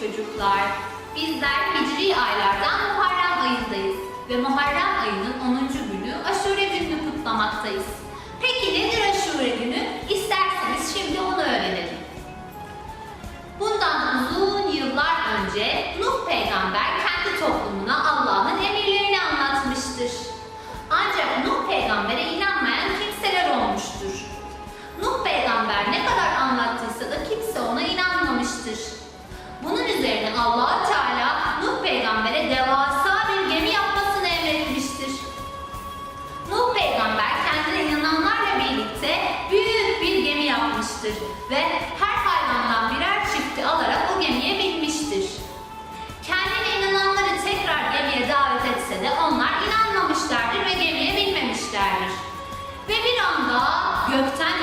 çocuklar. Bizler hicri aylardan Muharrem ayındayız ve Muharrem ayının 10. günü Aşure gününü kutlamaktayız. Üzerine allah Teala Nuh peygambere devasa bir gemi yapmasını emretmiştir. Nuh peygamber kendine inananlarla birlikte büyük bir gemi yapmıştır ve her hayvandan birer çifti alarak o gemiye binmiştir. Kendine inananları tekrar gemiye davet etse de onlar inanmamışlardır ve gemiye binmemişlerdir. Ve bir anda gökten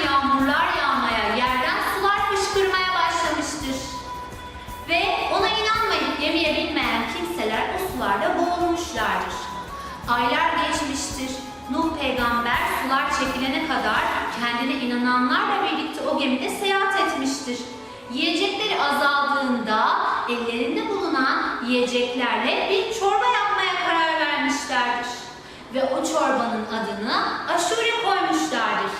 Ve ona inanmayıp gemiye binmeyen kimseler o sularda boğulmuşlardır. Aylar geçmiştir. Nuh peygamber sular çekilene kadar kendine inananlarla birlikte o gemide seyahat etmiştir. Yiyecekleri azaldığında ellerinde bulunan yiyeceklerle bir çorba yapmaya karar vermişlerdir. Ve o çorbanın adını aşure koymuşlardır.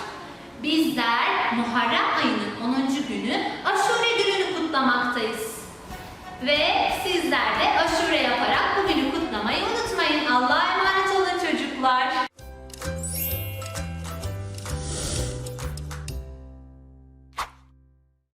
Bizler Muharrem ayının 10. günü aşure gününü kutlamaktayız. Ve sizler de aşure yaparak